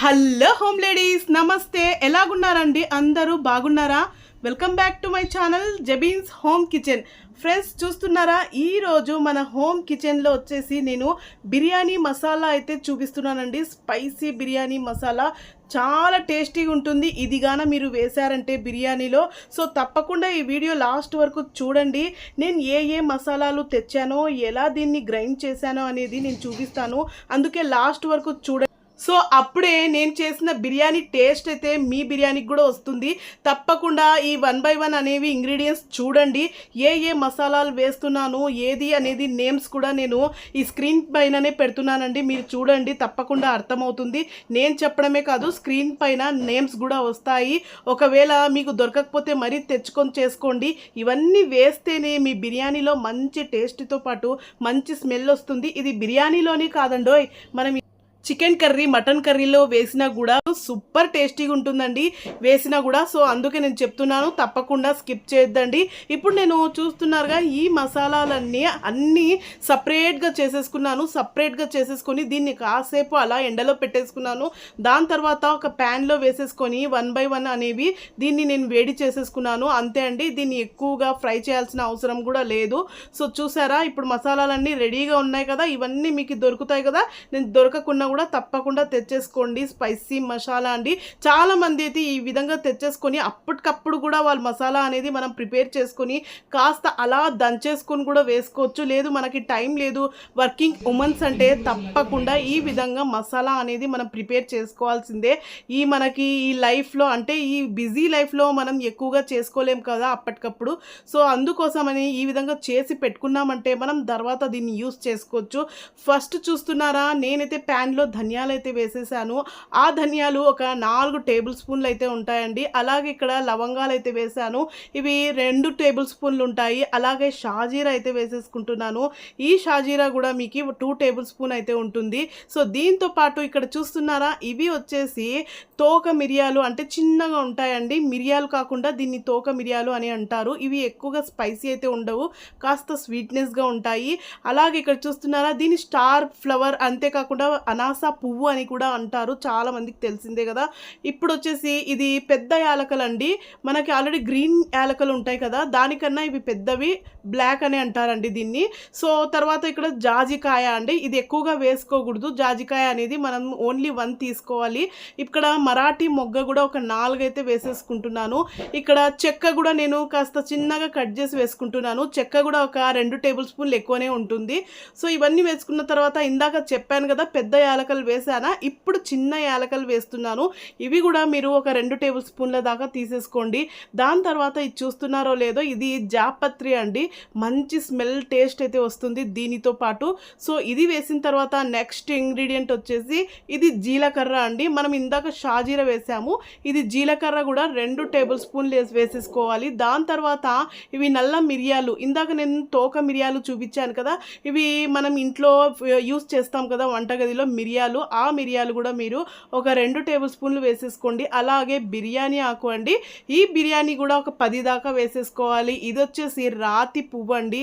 Hello home ladies నమస్తే. ఎలాగున్నారండి? అందరూ బాగున్నారా? Welcome back to my channel Jabeen's home kitchen. Friends చూస్తున్నారా? ఈరోజు మన హోమ్ కిచెన్లో వచ్చేసి నేను బిర్యానీ మసాలా అయితే చూపిస్తున్నానండి. స్పైసీ బిర్యానీ మసాలా. చాలా టేస్టీగా ఉంటుంది. ఇది గాన మీరు వేశారంటే బిర్యానీలో. సో తప్పకుండా ఈ వీడియో లాస్ట్ వరకు చూడండి. నేను ఏ ఏ మసాలాలు తెచ్చానో ఎలా దీన్ని గ్రైండ్ చేశానో అనేది నేను చూపిస్తాను. అందుకే లాస్ట్ వరకు చూడండి. సో అప్పుడే నేను చేసిన బిర్యానీ టేస్ట్ అయితే మీ బిర్యానీకి కూడా వస్తుంది. తప్పకుండా ఈ వన్ బై వన్ అనేవి ఇంగ్రీడియంట్స్ చూడండి. ఏ ఏ మసాలాలు వేస్తున్నాను ఏది అనేది నేమ్స్ కూడా నేను ఈ స్క్రీన్ పైననే పెడుతున్నానండి. మీరు చూడండి తప్పకుండా అర్థమవుతుంది. నేను చెప్పడమే కాదు స్క్రీన్ పైన నేమ్స్ కూడా వస్తాయి. ఒకవేళ మీకు దొరకకపోతే మరీ తెచ్చుకొని చేసుకోండి. ఇవన్నీ వేస్తేనే మీ బిర్యానీలో మంచి టేస్ట్తో పాటు మంచి స్మెల్ వస్తుంది. ఇది బిర్యానీలోనే కాదండోయ్. మనం చికెన్ కర్రీ మటన్ కర్రీలో వేసినా కూడా సూపర్ టేస్టీగా ఉంటుందండి. వేసినా కూడా సో అందుకే నేను చెప్తున్నాను తప్పకుండా స్కిప్ చేయొద్దండి. ఇప్పుడు నేను చూస్తున్నారుగా ఈ మసాలాలన్నీ అన్నీ సపరేట్గా చేసేసుకున్నాను సపరేట్గా చేసేసుకొని దీన్ని కాసేపు అలా ఎండలో పెట్టేసుకున్నాను. దాని తర్వాత ఒక ప్యాన్లో వేసేసుకొని వన్ బై వన్ అనేవి దీన్ని నేను వేడి చేసేసుకున్నాను. అంతే అండి దీన్ని ఎక్కువగా ఫ్రై చేయాల్సిన అవసరం కూడా లేదు. సో చూసారా ఇప్పుడు మసాలాలన్నీ రెడీగా ఉన్నాయి కదా ఇవన్నీ మీకు దొరుకుతాయి కదా నేను దొరకకుండా కూడా తప్పకుండా తెచ్చేసుకోండి. స్పైసీ మసాలా అండి. చాలామంది అయితే ఈ విధంగా తెచ్చేసుకొని అప్పటికప్పుడు కూడా వాళ్ళ మసాలా అనేది మనం ప్రిపేర్ చేసుకొని కాస్త అలా దంచేసుకొని కూడా వేసుకోవచ్చు. లేదు మనకి టైం లేదు. వర్కింగ్ ఉమెన్స్ అంటే తప్పకుండా ఈ విధంగా మసాలా అనేది మనం ప్రిపేర్ చేసుకోవాల్సిందే. ఈ మనకి ఈ లైఫ్లో అంటే ఈ బిజీ లైఫ్లో మనం ఎక్కువగా చేసుకోలేం కదా అప్పటికప్పుడు. సో అందుకోసమని ఈ విధంగా చేసి పెట్టుకున్నామంటే మనం తర్వాత దీన్ని యూస్ చేసుకోవచ్చు. ఫస్ట్ చూస్తున్నారా? నేనైతే ప్యాన్లో ధనియాలు అయితే వేసేసాను. ఆ ధనియాలు ఒక నాలుగు టేబుల్ స్పూన్లు అయితే ఉంటాయండి. అలాగే ఇక్కడ లవంగాలు అయితే వేసాను. ఇవి రెండు టేబుల్ స్పూన్లు ఉంటాయి. అలాగే షాజీరా అయితే వేసేసుకుంటున్నాను. ఈ షాజీరా కూడా మీకు టూ టేబుల్ స్పూన్ అయితే ఉంటుంది. సో దీంతో పాటు ఇక్కడ చూస్తున్నారా? ఇవి వచ్చేసి తోక మిరియాలు అంటే చిన్నగా ఉంటాయండి. మిరియాలు కాకుండా దీన్ని తోక మిరియాలు అని అంటారు. ఇవి ఎక్కువగా స్పైసీ అయితే ఉండవు. కాస్త స్వీట్నెస్గా ఉంటాయి. అలాగే ఇక్కడ చూస్తున్నారా? దీని స్టార్ ఫ్లవర్ అంతేకాకుండా యాస పువ్వు అని కూడా అంటారు. చాలా మందికి తెలిసిందే కదా. ఇప్పుడు వచ్చేసి ఇది పెద్ద యాలకలు అండి. మనకి ఆల్రెడీ గ్రీన్ యాలకలు ఉంటాయి కదా. దానికన్నా ఇవి పెద్దవి బ్లాక్ అని అంటారండి దీన్ని. సో తర్వాత ఇక్కడ జాజికాయ అండి. ఇది ఎక్కువగా వేసుకోకూడదు. జాజికాయ అనేది మనం ఓన్లీ వన్ తీసుకోవాలి. ఇక్కడ మరాఠీ మొగ్గ కూడా ఒక నాలుగు అయితే వేసేసుకుంటున్నాను. ఇక్కడ చెక్క కూడా నేను కాస్త చిన్నగా కట్ చేసి వేసుకుంటున్నాను. చెక్క కూడా ఒక రెండు టేబుల్ స్పూన్లు ఎక్కువనే ఉంటుంది. సో ఇవన్నీ వేసుకున్న తర్వాత ఇందాక చెప్పాను కదా పెద్ద యాలకలు వేసానా? ఇప్పుడు చిన్న యాలకలు వేస్తున్నాను. ఇవి కూడా మీరు ఒక రెండు టేబుల్ స్పూన్ల దాకా తీసేసుకోండి. దాని తర్వాత ఇది చూస్తున్నారో లేదో ఇది జాపత్రి అండి. మంచి స్మెల్ టేస్ట్ అయితే వస్తుంది దీనితో పాటు. సో ఇది వేసిన తర్వాత నెక్స్ట్ ఇంగ్రీడియంట్ వచ్చేసి ఇది జీలకర్ర అండి. మనం ఇందాక షాజీర వేసాము. ఇది జీలకర్ర కూడా రెండు టేబుల్ స్పూన్లు వేసి వేసేసుకోవాలి. దాని తర్వాత ఇవి నల్ల మిరియాలు. ఇందాక నేను తోక మిరియాలు చూపించాను కదా. ఇవి మనం ఇంట్లో యూస్ చేస్తాం కదా వంటగదిలో మిరియాలు. మిరియాలు ఆ మిరియాలు కూడా మీరు ఒక రెండు టేబుల్ స్పూన్లు వేసేసుకోండి. అలాగే బిర్యానీ ఆకు అండి. ఈ బిర్యానీ కూడా ఒక పది దాకా వేసేసుకోవాలి. ఇది వచ్చేసి రాతి పువ్వు అండి.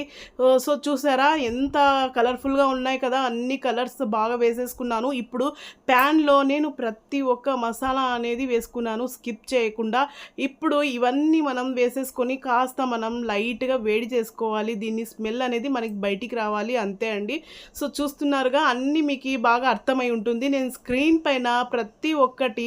సో చూసారా ఎంత కలర్ఫుల్గా ఉన్నాయి కదా అన్ని కలర్స్ బాగా వేసేసుకున్నాను. ఇప్పుడు ప్యాన్లో నేను ప్రతి ఒక్క మసాలా అనేది వేసుకున్నాను స్కిప్ చేయకుండా. ఇప్పుడు ఇవన్నీ మనం వేసేసుకొని కాస్త మనం లైట్గా వేడి చేసుకోవాలి. దీన్ని స్మెల్ అనేది మనకి బయటికి రావాలి అంతే అండి. సో చూస్తున్నారుగా అన్నీ మీకు బాగా అర్థం అర్థమై ఉంటుంది. నేను స్క్రీన్ పైన ప్రతి ఒక్కటి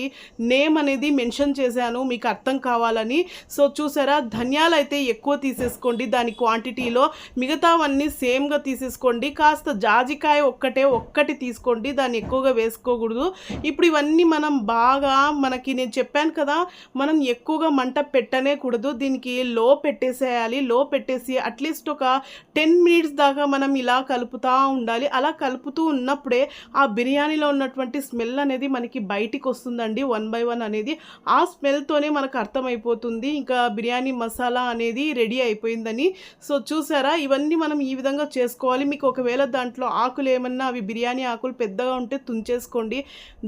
నేమ్ అనేది మెన్షన్ చేశాను. మీకు అర్థం కావాలని. సో చూసారా? ధనియాలు అయితే ఎక్కువ తీసేసుకోండి. దాని క్వాంటిటీలో మిగతావన్నీ సేమ్గా తీసేసుకోండి. కాస్త జాజికాయ ఒక్కటే ఒక్కటి తీసుకోండి. దాన్ని ఎక్కువగా వేసుకోకూడదు. ఇప్పుడు ఇవన్నీ మనం బాగా మనకి నేను చెప్పాను కదా మనం ఎక్కువగా మంట పెట్టనే కూడదు. దీనికి లో పెట్టేసేయాలి. లో పెట్టేసి అట్లీస్ట్ ఒక టెన్ మినిట్స్ దాకా మనం ఇలా కలుపుతూ ఉండాలి. అలా కలుపుతూ ఉన్నప్పుడే ఆ బిర్యానీ బిర్యానీలో ఉన్నటువంటి స్మెల్ అనేది మనకి బయటికి వస్తుందండి వన్ బై వన్ అనేది. ఆ స్మెల్తోనే మనకు అర్థమైపోతుంది ఇంకా బిర్యానీ మసాలా అనేది రెడీ అయిపోయిందని. సో చూసారా? ఇవన్నీ మనం ఈ విధంగా చేసుకోవాలి. మీకు ఒకవేళ దాంట్లో ఆకులు ఏమన్నా అవి బిర్యానీ ఆకులు పెద్దగా ఉంటే తుంచేసుకోండి.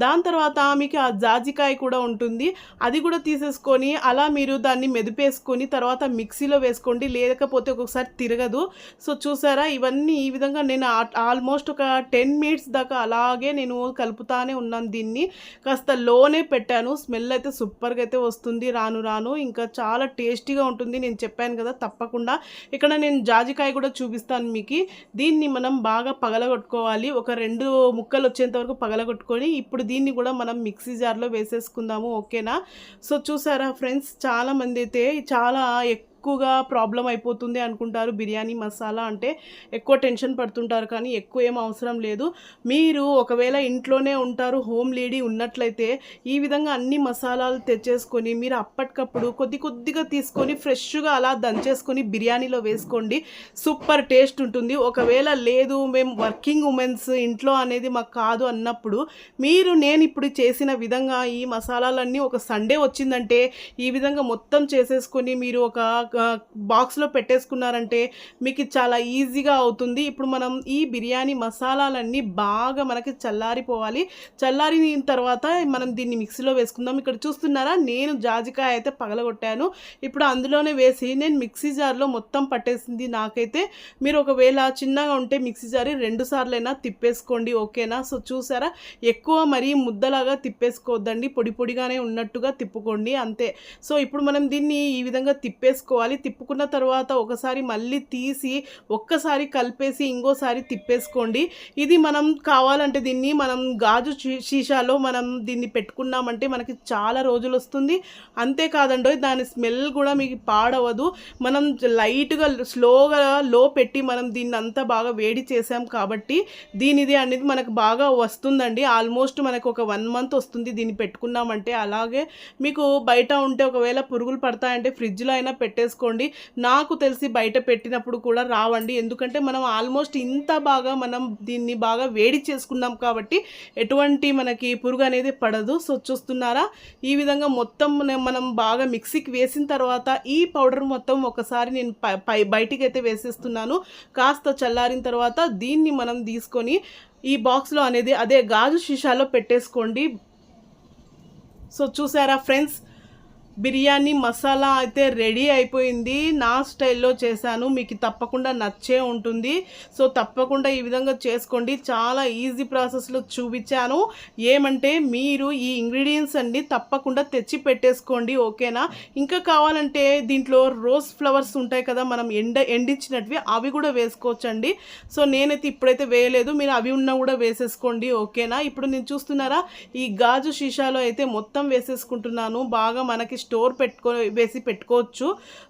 దాని తర్వాత మీకు ఆ జాజికాయ కూడా ఉంటుంది. అది కూడా తీసేసుకొని అలా మీరు దాన్ని మెదిపేసుకొని తర్వాత మిక్సీలో వేసుకోండి. లేకపోతే ఒక్కొక్కసారి తిరగదు. సో చూసారా? ఇవన్నీ ఈ విధంగా నేను ఆల్మోస్ట్ ఒక టెన్ మినిట్స్ దాకా అలాగే నేను కలుపుతానే ఉన్నాను దీన్ని. కాస్త లోనే పెట్టాను. స్మెల్ అయితే సూపర్గా అయితే వస్తుంది. రాను రాను. ఇంకా చాలా టేస్టీగా ఉంటుంది. నేను చెప్పాను కదా తప్పకుండా. ఇక్కడ నేను జాజికాయ కూడా చూపిస్తాను మీకు. దీన్ని మనం బాగా పగలగొట్టుకోవాలి. ఒక రెండు ముక్కలు వచ్చేంత వరకు పగలగొట్టుకొని ఇప్పుడు దీన్ని కూడా మనం మిక్సీ జార్లో వేసేసుకుందాము. ఓకేనా? సో చూసారా ఫ్రెండ్స్? చాలామంది అయితే చాలా ఎక్కువ ఎక్కువగా ప్రాబ్లం అయిపోతుంది అనుకుంటారు. బిర్యానీ మసాలా అంటే ఎక్కువ టెన్షన్ పడుతుంటారు కానీ ఎక్కువ ఏం అవసరం లేదు. మీరు ఒకవేళ ఇంట్లోనే ఉంటారు హోమ్ లేడీ ఉన్నట్లయితే ఈ విధంగా అన్ని మసాలాలు తెచ్చేసుకొని మీరు అప్పటికప్పుడు కొద్ది కొద్దిగా తీసుకొని ఫ్రెష్గా అలా దంచేసుకొని బిర్యానీలో వేసుకోండి. సూపర్ టేస్ట్ ఉంటుంది. ఒకవేళ లేదు మేము వర్కింగ్ ఉమెన్స్ ఇంట్లో అనేది మాకు కాదు అన్నప్పుడు మీరు నేను ఇప్పుడు చేసిన విధంగా ఈ మసాలాలన్నీ ఒక సండే వచ్చిందంటే ఈ విధంగా మొత్తం చేసేసుకొని మీరు ఒక బాక్స్లో పెట్టేసుకున్నారంటే మీకు చాలా ఈజీగా అవుతుంది. ఇప్పుడు మనం ఈ బిర్యానీ మసాలాలన్నీ బాగా మనకి చల్లారిపోవాలి. చల్లారిన తర్వాత మనం దీన్ని మిక్సీలో వేసుకుందాం. ఇక్కడ చూస్తున్నారా? నేను జాజికాయ అయితే పగలగొట్టాను. ఇప్పుడు అందులోనే వేసి నేను మిక్సీ జార్లో మొత్తం పట్టేసింది నాకైతే. మీరు ఒకవేళ చిన్నగా ఉంటే మిక్సీ జారి రెండు సార్లైనా తిప్పేసుకోండి. ఓకేనా? సో చూసారా? ఎక్కువ మరీ ముద్దలాగా తిప్పేసుకోవద్దండి. పొడి పొడిగానే ఉన్నట్టుగా తిప్పుకోండి. అంతే. సో ఇప్పుడు మనం దీన్ని ఈ విధంగా తిప్పేసుకోవాలి. తిప్పుకున్న తర్వాత ఒకసారి మళ్ళీ తీసి ఒక్కసారి కలిపేసి ఇంకోసారి తిప్పేసుకోండి. ఇది మనం కావాలంటే దీన్ని మనం గాజు సీసాలో మనం దీన్ని పెట్టుకున్నామంటే మనకి చాలా రోజులు వస్తుంది అంతేకాదండో దాని స్మెల్ కూడా మీకు పాడవదు. మనం లైట్గా స్లోగా లో పెట్టి మనం దీన్ని అంతా బాగా వేడి చేసాం కాబట్టి దీనిది అనేది మనకు బాగా వస్తుందండి. ఆల్మోస్ట్ మనకు ఒక వన్ మంత్ వస్తుంది దీన్ని పెట్టుకున్నామంటే. అలాగే మీకు బయట ఉంటే ఒకవేళ పురుగులు పడతాయంటే ఫ్రిడ్జ్లో అయినా చేసుకోండి. నాకు తెలిసి బయట పెట్టినప్పుడు కూడా రావండి. ఎందుకంటే మనం ఆల్మోస్ట్ ఇంత బాగా మనం దీన్ని బాగా వేడి చేసుకున్నాం కాబట్టి ఎటువంటి మనకి పురుగు అనేది పడదు. సో చూస్తున్నారా? ఈ విధంగా మొత్తం మనం బాగా మిక్సీకి వేసిన తర్వాత ఈ పౌడర్ మొత్తం ఒకసారి నేను పై పై బయటికి అయితే వేసేస్తున్నాను. కాస్త చల్లారిన తర్వాత దీన్ని మనం తీసుకొని ఈ బాక్స్లో అనేది అదే గాజు సీసాలో పెట్టేసుకోండి. సో చూసారా ఫ్రెండ్స్? బిర్యానీ మసాలా అయితే రెడీ అయిపోయింది. నా స్టైల్లో చేశాను. మీకు తప్పకుండా నచ్చే ఉంటుంది. సో తప్పకుండా ఈ విధంగా చేసుకోండి. చాలా ఈజీ ప్రాసెస్లో చూపించాను. ఏమంటే మీరు ఈ ఇంగ్రీడియంట్స్ అన్ని తప్పకుండా తెచ్చి పెట్టేసుకోండి. ఓకేనా? ఇంకా కావాలంటే దీంట్లో రోజ్ ఫ్లవర్స్ ఉంటాయి కదా మనం ఎండ ఎండించినట్వి అవి కూడా వేసుకోవచ్చండి. సో నేనైతే ఇప్పుడైతే వేయలేదు. మీరు అవి ఉన్నా కూడా వేసేసుకోండి. ఓకేనా? ఇప్పుడు నేను చూస్తున్నారా? ఈ గాజు సీసాలో అయితే మొత్తం వేసేసుకుంటున్నాను. బాగా మనకి స్టోర్ పెట్టుకో వేసి పెట్టుకోవచ్చు.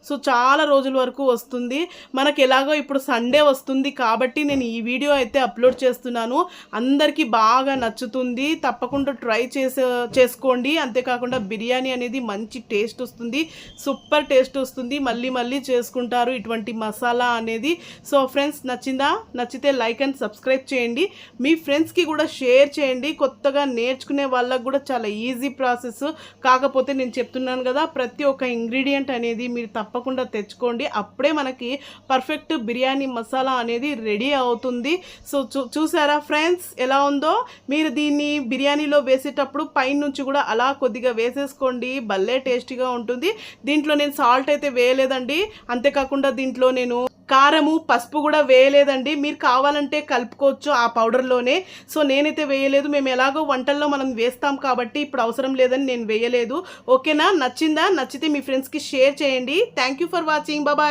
సో చాలా రోజుల వరకు వస్తుంది. మనకి ఎలాగో ఇప్పుడు సండే వస్తుంది కాబట్టి నేను ఈ వీడియో అయితే అప్లోడ్ చేస్తున్నాను. అందరికీ బాగా నచ్చుతుంది. తప్పకుండా ట్రై చేసే చేసుకోండి. అంతేకాకుండా బిర్యానీ అనేది మంచి టేస్ట్ వస్తుంది. సూపర్ టేస్ట్ వస్తుంది. మళ్ళీ మళ్ళీ చేసుకుంటారు ఇటువంటి మసాలా అనేది. సో ఫ్రెండ్స్ నచ్చిందా? నచ్చితే లైక్ అండ్ సబ్స్క్రైబ్ చేయండి. మీ ఫ్రెండ్స్కి కూడా షేర్ చేయండి. కొత్తగా నేర్చుకునే వాళ్ళకు కూడా చాలా ఈజీ ప్రాసెస్. కాకపోతే నేను చెప్తున్నాను కదా ప్రతి ఒక్క ఇంగ్రీడియంట్ అనేది మీరు తప్పకుండా తెచ్చుకోండి. అప్పుడే మనకి పర్ఫెక్ట్ బిర్యానీ మసాలా అనేది రెడీ అవుతుంది. సో చూ చూసారా ఫ్రెండ్స్ ఎలా ఉందో? మీరు దీన్ని బిర్యానీలో వేసేటప్పుడు పైనుంచి కూడా అలా కొద్దిగా వేసేసుకోండి. భలే టేస్టీగా ఉంటుంది. దీంట్లో నేను సాల్ట్ అయితే వేయలేదండి. అంతేకాకుండా దీంట్లో నేను కారము పసుపు కూడా వేయలేదండి. మీరు కావాలంటే కలుపుకోవచ్చు ఆ పౌడర్లోనే. సో నేనైతే వేయలేదు. మేము ఎలాగో వంటల్లో మనం వేస్తాం కాబట్టి ఇప్పుడు అవసరం లేదని నేను వేయలేదు. ఓకేనా? నచ్చిందా? నచ్చితే మీ ఫ్రెండ్స్కి షేర్ చేయండి. థ్యాంక్ యూ ఫర్ వాచింగ్ బాబాయ్